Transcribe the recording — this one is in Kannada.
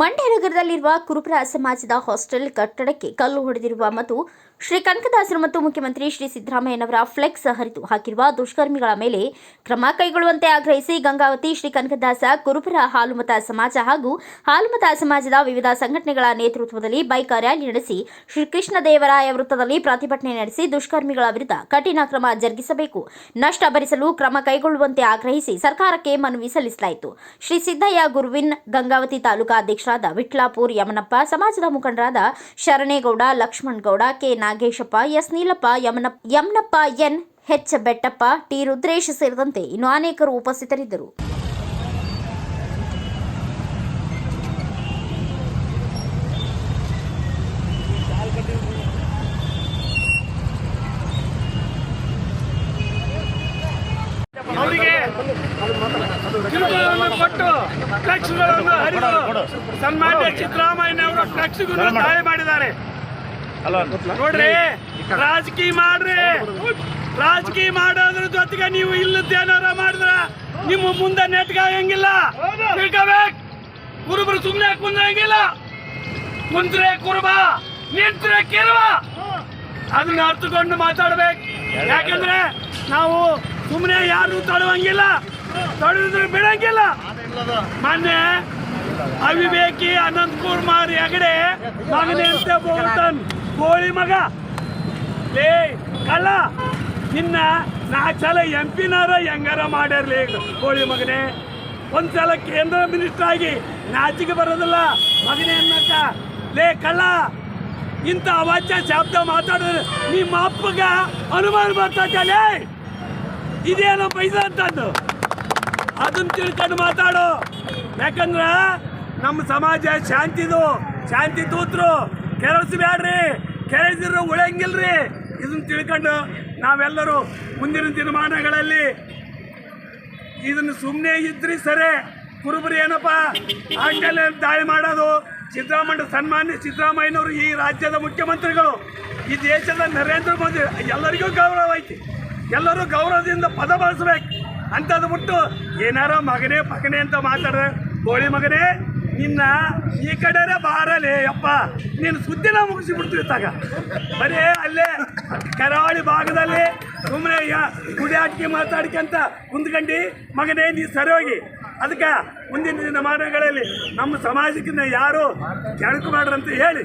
ನಗರದಲ್ಲಿರುವ ಕುರುಬರ ಸಮಾಜದ ಹಾಸ್ಟೆಲ್ ಕಟ್ಟಡಕ್ಕೆ ಕಲ್ಲು ಹೊಡೆದಿರುವ ಮತ್ತು ಶ್ರೀ ಕನಕದಾಸರು ಮತ್ತು ಮುಖ್ಯಮಂತ್ರಿ ಶ್ರೀ ಸಿದ್ದರಾಮಯ್ಯನವರ ಫ್ಲೆಕ್ಸ್ ಹರಿದು ಹಾಕಿರುವ ದುಷ್ಕರ್ಮಿಗಳ ಮೇಲೆ ಕ್ರಮ ಕೈಗೊಳ್ಳುವಂತೆ ಆಗ್ರಹಿಸಿ ಗಂಗಾವತಿ ಶ್ರೀ ಕನಕದಾಸ ಕುರುಬರ ಹಾಲುಮತ ಸಮಾಜ ಹಾಗೂ ಹಾಲುಮತ ಸಮಾಜದ ವಿವಿಧ ಸಂಘಟನೆಗಳ ನೇತೃತ್ವದಲ್ಲಿ ಬೈಕ್ ರ್ಯಾಲಿ ನಡೆಸಿ ಶ್ರೀಕೃಷ್ಣ ದೇವರಾಯ ವೃತ್ತದಲ್ಲಿ ಪ್ರತಿಭಟನೆ ನಡೆಸಿ ದುಷ್ಕರ್ಮಿಗಳ ವಿರುದ್ಧ ಕಠಿಣ ಕ್ರಮ ಜರುಗಿಸಬೇಕು. ನಷ್ಟ ಭರಿಸಲು ಕ್ರಮ ಕೈಗೊಳ್ಳುವಂತೆ ಆಗ್ರಹಿಸಿ ಸರ್ಕಾರಕ್ಕೆ ಮನವಿ ಸಲ್ಲಿಸಲಾಯಿತು. ಶ್ರೀ ಸಿದ್ದಯ್ಯ ಗುರುವಿನ್ ಗಂಗಾವತಿ ತಾಲೂಕಾ ಅಧ್ಯಕ್ಷರಾದ ವಿಟ್ಲಾಪುರ್ ಯಮನಪ್ಪ, ಸಮಾಜದ ಮುಖಂಡರಾದ Sharanegowda Lakshman Gowda K Nageshappa, S Neelappa Yamana Yamanappa N H Bettappa, T Rudresh ಸೇರಿದಂತೆ ಇನ್ನು ಅನೇಕರು ಉಪಸ್ಥಿತರಿದ್ದರು. ಕೊಟ್ಟು ಫ್ಲೆಕ್ಸ್ಗಳನ್ನು ಹರಿದು ಸನ್ಮಾನ್ಯ ಸಿದ್ದರಾಮಯ್ಯನವರು ಫ್ಲೆಕ್ಸ್ಗಳನ್ನು ದಾಳಿ ಮಾಡಿದ್ದಾರೆ. ನೋಡ್ರಿ ರಾಜಕೀಯ ಮಾಡ್ರಿ. ರಾಜಕೀಯ ಮಾಡೋದ್ರ ಜೊತೆಗೆ ನೀವು ಇಲ್ಲದ್ದೇನಾರ ಮಾಡಿದ್ರ ನಿಮ್ಮ ಮುಂದೆ ನೆಟ್ಗಾಗಂಗಿಲ್ಲ ತಿಳ್ಕೋಬೇಕು. ಕುರುಬರು ಸುಮ್ಮನೆ ಕುಂದ್ರಂಗಿಲ್ಲ. ಕುಂತ್ರೆ ಕುರುಬ ನಿಂತ್ರೆ ಕಿರುವ ಅದನ್ನ ಅರ್ಥಕೊಂಡು ಮಾತಾಡ್ಬೇಕು. ಯಾಕಂದ್ರೆ ನಾವು ಸುಮ್ಮನೆ ಯಾರು ತಡುವಂಗಿಲ್ಲ. ತಡೆದ್ರೆ ಬಿಡಂಗಿಲ್ಲ. ಮೊನ್ನೆ ಅವಿವೇಕಿ ಅನಂತ್ ಕುಮಾರ್ ಹೆಗಡೆ ಮಗನೇ ಅಂತ ಬೋಲ್ತಾನ್ ಕೋಳಿ ಮಗ. ಲೇ, ಕಳ್ಳ. ನಿನ್ನ ನಾಲ್ಕು ಸಲ ಎಂ ಪಿನಾರ ಹೆಂಗಾರ ಮಾಡ್ಯಾರಲಿ ಕೋಳಿ ಮಗನೇ. ಒಂದ್ಸಲ ಕೇಂದ್ರ ಮಿನಿಸ್ಟರ್ ಆಗಿ ನಾಚಿಕೆ ಬರೋದಿಲ್ಲ. ಮಗನೇ ಅನ್ನಕ್ಕ. ಲೇ, ಕಳ್ಳ. ಇಂಥ ಅವಾಚ್ಯ ಶಬ್ದ ಮಾತಾಡಿದ್ರೆ ನಿಮ್ಮ ಅಪ್ಪಗ ಅನುಮಾನ ಬರ್ತೈತಲೇ ಇದೇನೋ ಪೈಸಾ ಅಂತಂದು. ಅದನ್ನ ತಿಳ್ಕೊಂಡು ಮಾತಾಡು. ಯಾಕಂದ್ರೆ ನಮ್ಮ ಸಮಾಜ ಶಾಂತಿದು, ಶಾಂತಿ ತೂತ್ರು. ಕೆರಳಿಸ್ಬ್ಯಾಡ್ರಿ, ಕೆರಳಿಸಿದ್ರೆ ಉಳಂಗಿಲ್ರಿ ಇದನ್ನ ತಿಳ್ಕೊಂಡು ನಾವೆಲ್ಲರೂ ಮುಂದಿನ ದಿನಮಾನಗಳಲ್ಲಿ ಇದನ್ನು ಸುಮ್ಮನೆ ಇದ್ರಿ ಸರಿ. ಕುರುಬರು ಏನಪ್ಪ? ಆಂಟೆಲ್ ದಾಳಿ ಮಾಡೋದು. ಸಿದ್ದರಾಮಯ್ಯ ಸನ್ಮಾನ್ಯ ಸಿದ್ದರಾಮಯ್ಯನವರು ಈ ರಾಜ್ಯದ ಮುಖ್ಯಮಂತ್ರಿಗಳು. ಈ ದೇಶದ ನರೇಂದ್ರ ಮೋದಿ ಎಲ್ಲರಿಗೂ ಗೌರವ ಐತಿ. ಎಲ್ಲರೂ ಗೌರವದಿಂದ ಪದ ಬಳಸ್ಬೇಕು. ಅಂಥದ್ದು ಬಿಟ್ಟು ಏನಾರ ಮಗನೇ ಪಗನೆ ಅಂತ ಮಾತಾಡ್ರೆ ಕೋಳಿ ಮಗನೇ, ನಿನ್ನ ಈ ಕಡೆನೇ ಬಾರಲೇ ಯಪ್ಪ. ನೀನು ಸುದ್ದಿನ ಮುಗಿಸಿಬಿಡ್ತೀವಿ ತಗ. ಬರೀ ಅಲ್ಲೇ ಕರಾವಳಿ ಭಾಗದಲ್ಲಿ ಸುಮ್ಮನೆ ಕುಡಿಯಾಟಿಕೆ ಮಾತಾಡ್ಕೊಂತ ಕುಂದ್ಕಂಡು ಮಗನೇ, ನೀ ಸರಿ ಹೋಗಿ ಅದಕ್ಕೆ ಮುಂದಿನ ದಿನಮಾನಗಳಲ್ಲಿ ನಮ್ಮ ಸಮಾಜಕ್ಕಿಂತ ಯಾರು ಕೆಳಕು ಮಾಡ್ರಂತ ಹೇಳಿ.